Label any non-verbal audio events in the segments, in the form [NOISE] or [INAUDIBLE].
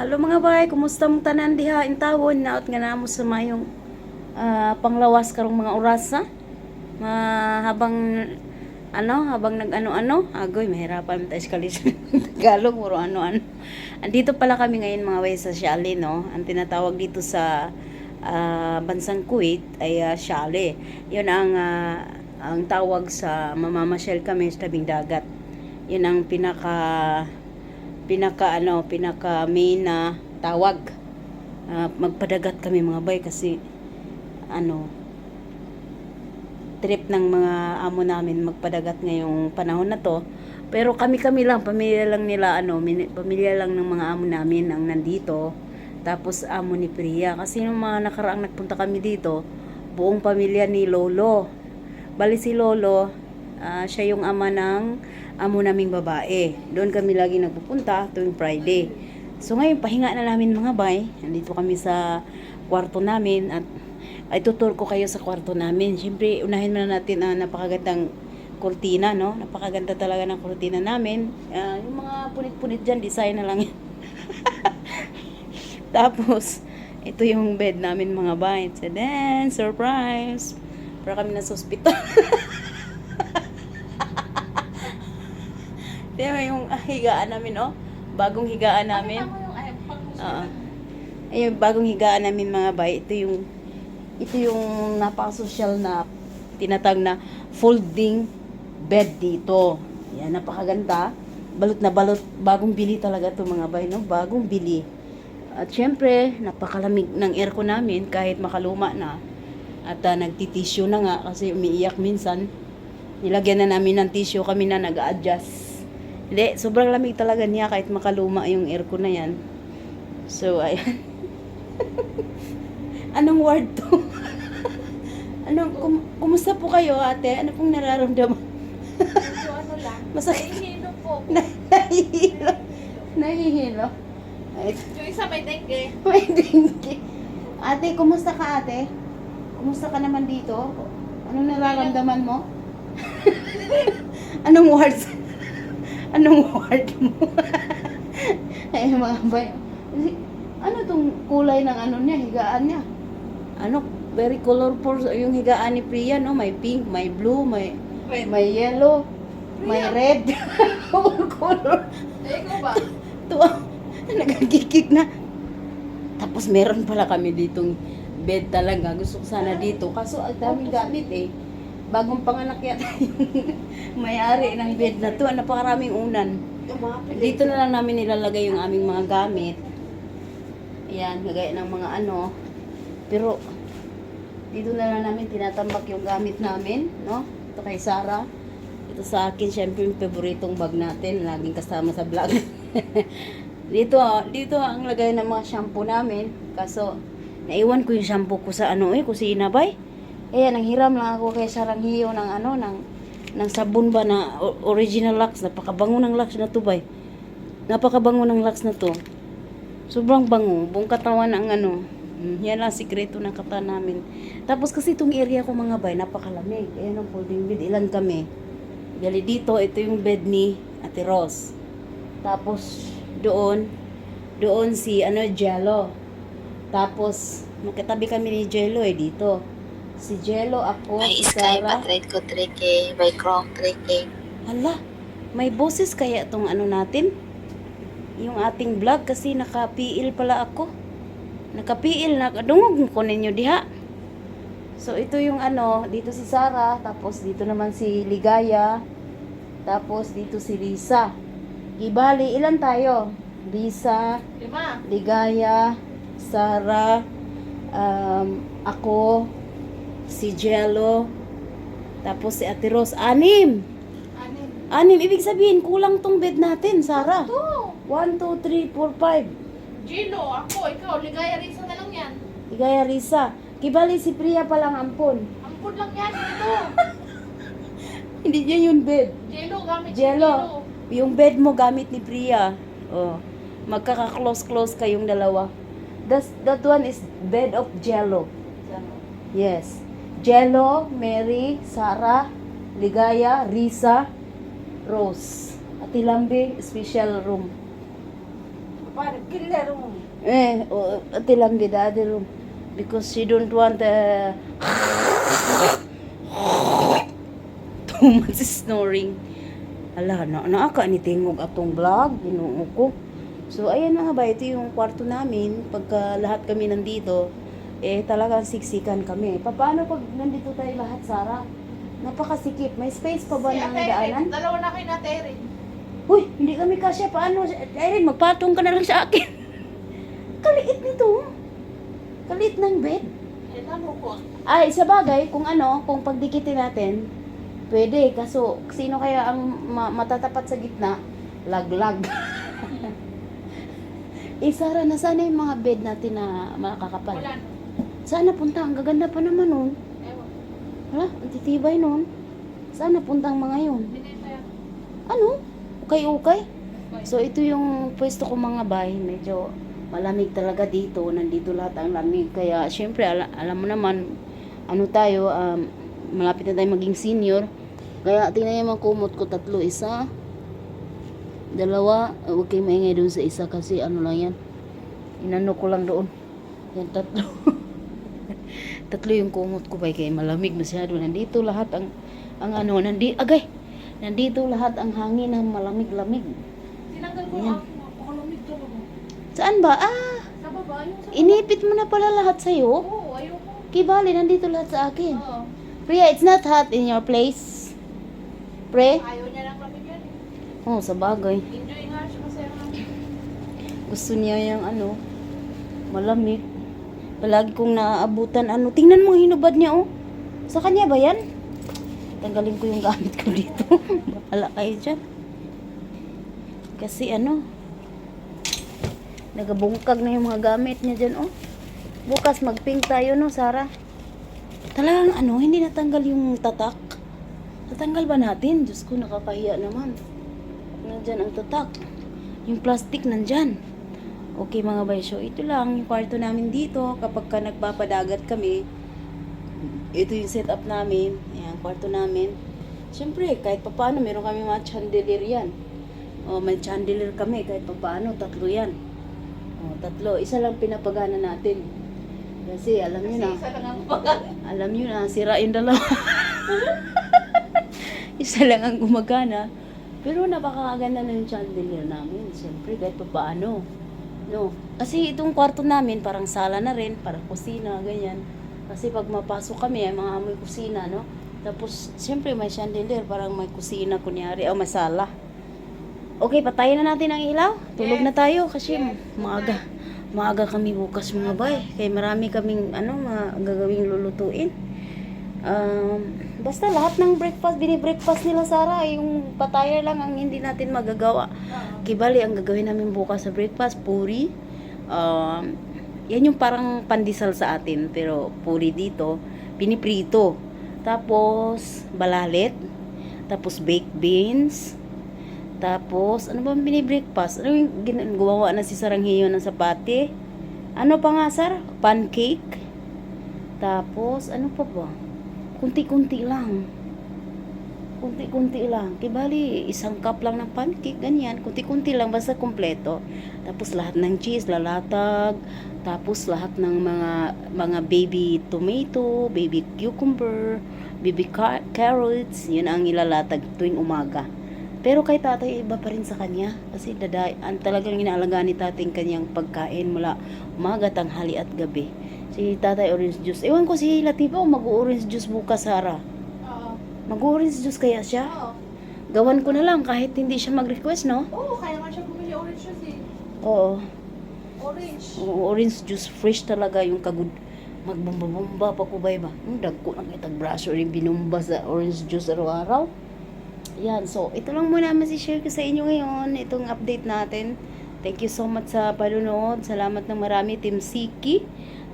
Halo mga bay, kumusta mong tanan diha in tawon naot nga namo sa mayong ah, panglawas karong mga orasa. Ma habang ano, habang nag-ano-ano, agoy mahirapan tayo sa kalis. [LAUGHS] Tagalog puro ano-ano. Andito pala kami ngayon mga bay sa Shale, no. Ang tinatawag dito sa ah, bansang Kuwait ay uh, Shale. 'Yun ang ah, ang tawag sa mamamasyal kami sa tabing dagat. 'Yun ang pinaka pinaka ano, pinaka main na tawag. Ah, magpadagat kami mga bay kasi ano trip ng mga amo namin magpadagat ngayong panahon na to. Pero kami-kami lang, pamilya lang nila, ano, pamilya lang ng mga amo namin ang nandito. Tapos amo ni Priya. Kasi nung mga nakaraang nagpunta kami dito, buong pamilya ni Lolo. Bali si Lolo, ah, siya yung ama ng amo naming babae. Doon kami lagi nagpupunta tuwing Friday. So ngayon, pahinga na namin mga bay. Nandito kami sa kwarto namin at ay tutur ko kayo sa kwarto namin. Siyempre, unahin muna natin ang napakagandang kurtina, no? Napakaganda talaga ng kurtina namin. Ah, yung mga punit-punit dyan, design na lang. [LAUGHS] Tapos, ito yung bed namin mga bay. So then, surprise! Para kami na sa [LAUGHS] ba yung ah, higaan namin, oh? Bagong higaan namin. Oo. Ayun, bagong higaan namin mga bay. Ito yung ito yung napaka-social na tinatag na folding bed dito. Yan, napakaganda. Balot na balot. Bagong bili talaga to mga bay, no? Bagong bili. At syempre, napakalamig ng aircon namin kahit makaluma na. At uh, nagtitisyo na nga kasi umiiyak minsan. Nilagyan na namin ng tissue kami na nag-adjust. Hindi, sobrang lamig talaga niya kahit makaluma yung aircon na yan. So, ayan. [LAUGHS] Anong word to? [LAUGHS] Anong, kum, kumusta po kayo ate? Ano pong nararamdaman? Ano lang. [LAUGHS] Masakit. Hihilo po. Nahihilo. Nahihilo. Yung isa may dengue. may dingi. Ate, kumusta ka ate? Kumusta ka naman dito? Anong nararamdaman mo? Anong words? Anong word mo? [LAUGHS] Ay, mga bay. Ano tong kulay ng ano niya, higaan niya? Ano, very colorful yung higaan ni Priya, no? May pink, may blue, may Wait. may yellow, may red. [LAUGHS] All color. Eh, ikaw ba? [LAUGHS] Tuwa. Nagagigig na. Tapos meron pala kami ditong bed talaga. Gusto ko sana dito. Kaso ang daming gamit eh. Bagong panganak yata [LAUGHS] yung may-ari ng bed na to. Napakaraming unan. Dito na lang namin nilalagay yung aming mga gamit. Ayan, gagaya ng mga ano. Pero, dito na lang namin tinatambak yung gamit namin, no? Ito kay Sarah. Ito sa akin, syempre yung paboritong bag natin. Laging kasama sa vlog. [LAUGHS] dito, dito ang lagay ng mga shampoo namin. Kaso, naiwan ko yung shampoo ko sa ano eh, kusina bay. Ayan, nanghiram lang ako kay Sarang Hiyo ng ano, ng, ng sabon ba na original Lux. Napakabango ng Lux na to bay. Napakabango ng Lux na to. Sobrang bango. Buong katawan ang ano. Mm, yan lang sikreto ng katawan namin. Tapos kasi itong area ko mga bay, napakalamig. Ayan ang folding bed. Ilan kami? Dali dito, ito yung bed ni Ate Rose. Tapos doon, doon si ano, Jello. Tapos, magkatabi kami ni Jello eh dito. Si Jello, ako, May si Sky Sarah. Patrick ko 3K, may Chrome 3K. Hala, may boses kaya tong ano natin? Yung ating vlog kasi naka-PL pala ako. Naka-PL na dungog ko ninyo diha. So ito yung ano, dito si Sarah, tapos dito naman si Ligaya, tapos dito si Lisa. Ibali, ilan tayo? Lisa, Lima. Ligaya, Sarah, um, ako, si Jello, tapos si Ate Rose. Anim! Anin. Anim, ibig sabihin, kulang tong bed natin, Sarah. Ito. 1, 2, 3, 4, 5. Gino, ako, ikaw. Ligaya Risa na lang yan. Igaya Risa. Kibali si Priya palang ampon. Ampun lang yan. Ito. [LAUGHS] Hindi niya yung bed. Jello, gamit Jello. yung Yung bed mo gamit ni Priya. Oh. Magkaka-close-close kayong dalawa. That's, that one is bed of jello. Yes. Jello, Mary, Sarah, Ligaya, Risa, Rose. At Lambi, special room. para killer mo. Eh, oh, lang di daddy room. Because she don't want uh, too much snoring. Ala, na naaka ni tingog atong vlog, ginuo ko. So, ayan mga ba, ito yung kwarto namin. Pagka lahat kami nandito, eh talagang siksikan kami. Pa- Paano pag nandito tayo lahat, Sarah? Napakasikip. May space pa ba Si ng Erin, daanan? dalawa na kayo na Ate Erin. Uy, hindi kami kasya. Paano? Irene, magpatong ka na lang sa akin. [LAUGHS] Kaliit nito. Kaliit ng bed. Eh? Ay, sa bagay, kung ano, kung pagdikitin natin, pwede. Kaso, sino kaya ang ma- matatapat sa gitna? Laglag. [LAUGHS] eh, Sarah, nasaan na yung mga bed natin na makakapal? Wala na. Saan napunta? Ang gaganda pa naman nun. Ewan. Wala, ang titibay nun. Saan napunta ang mga yun? Ano? Ukay-ukay? So ito yung pwesto ko mga bay, medyo malamig talaga dito, nandito lahat ang lamig. Kaya syempre ala- alam mo naman, ano tayo, um, malapit na tayo maging senior. Kaya tingnan yung mga kumot ko, tatlo, isa, dalawa, uh, huwag kayong maingay doon sa isa kasi ano lang yan, inano ko lang doon. Yan, tatlo. [LAUGHS] tatlo yung kumot ko bay, kaya malamig masyado. Nandito lahat ang, ang ano, nandi, agay, nandito lahat ang hangin na malamig-lamig. Tinanggal ko aking napakalamig talaga. Saan ba? Ah, Sa baba, yung sa inipit mo na pala lahat sa'yo. Oo, ayoko. Kibali, nandito lahat sa akin. Oo. Priya, it's not hot in your place. Pre? Ayaw niya lang lamig yan. Oh, sa bagay. Enjoy nga siya kasi ang Gusto niya yung ano, malamig. Palagi kong naaabutan ano. Tingnan mo hinubad niya, oh. Sa kanya ba yan? Tanggalin ko yung gamit ko dito. [LAUGHS] Bahala kayo dyan. Kasi ano, nagabungkag na yung mga gamit niya dyan, oh. Bukas mag-pink tayo, no, Sarah? Talagang ano, hindi natanggal yung tatak. Natanggal ba natin? Diyos ko, nakakahiya naman. Nandyan ang tatak. Yung plastic nandyan. Okay mga baysyo, ito lang yung kwarto namin dito. Kapag ka nagpapadagat kami, ito yung setup namin. Ayan, kwarto namin. Siyempre, kahit pa paano, meron kami mga chandelier yan. O, may chandelier kami, kahit pa paano, tatlo yan. O, tatlo. Isa lang pinapagana natin. Kasi alam nyo kasi na, isa lang ang pagkat. alam nyo na, sirain dalawa. [LAUGHS] Isa lang ang gumagana. Pero napakaganda na yung chandelier namin. Siyempre, kahit pa paano. No. Kasi itong kwarto namin, parang sala na rin, parang kusina, ganyan. Kasi pag mapasok kami, ay mga amoy kusina, no? Tapos, siyempre, may chandelier, parang may kusina, kunyari, o may sala. Okay, patayin na natin ang ilaw. Tulog Yes. na tayo kasi Yes. maaga. Maaga kami bukas mga bay. Kaya marami kaming ano, mga gagawing lulutuin. Um, basta lahat ng breakfast, bini-breakfast nila Sara, yung pataya lang ang hindi natin magagawa. Kibali, ang gagawin namin bukas sa breakfast, puri. Um, yan yung parang pandesal sa atin, pero puri dito, piniprito. Tapos, balalet. Tapos, baked beans. Tapos, ano ba bini-breakfast? Ano yung gumawa na si Saranghiyo ng sapate? Ano pa nga, Sar? Pancake. Tapos, ano pa ba? Kunti-kunti lang. Kunti-kunti lang. Kibali, isang cup lang ng pancake, ganyan. Kunti-kunti lang, basta kompleto. Tapos lahat ng cheese, lalatag. Tapos lahat ng mga mga baby tomato, baby cucumber, baby car- carrots, yun ang ilalatag tuwing umaga. Pero kay tatay, iba pa rin sa kanya. Kasi daday, ang talagang inaalagaan ni tatay ang kanyang pagkain mula umaga, tanghali at gabi. Si tatay orange juice. Ewan ko si Latifa mag-orange juice bukas, Sarah. Mag-orange juice kaya siya? Oo. Gawan ko na lang kahit hindi siya mag-request, no? Oo, kaya nga siya bumili orange juice eh. Oo. Orange. Oo, orange juice fresh talaga yung kagud magbomba-bomba pa ko ba ba? Hmm, dagko na kitag braso rin binumba sa orange juice araw-araw. Yan, so ito lang muna masi-share ko sa inyo ngayon, itong update natin. Thank you so much sa panonood. Salamat ng marami, Team Siki.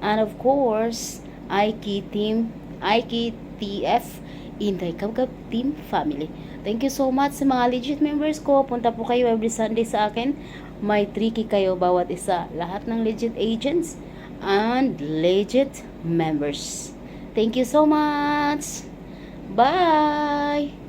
And of course, Aiki Team, Aiki TF, Inday Kabgab Team Family. Thank you so much sa mga legit members ko. Punta po kayo every Sunday sa akin. May tricky kayo bawat isa. Lahat ng legit agents and legit members. Thank you so much. Bye!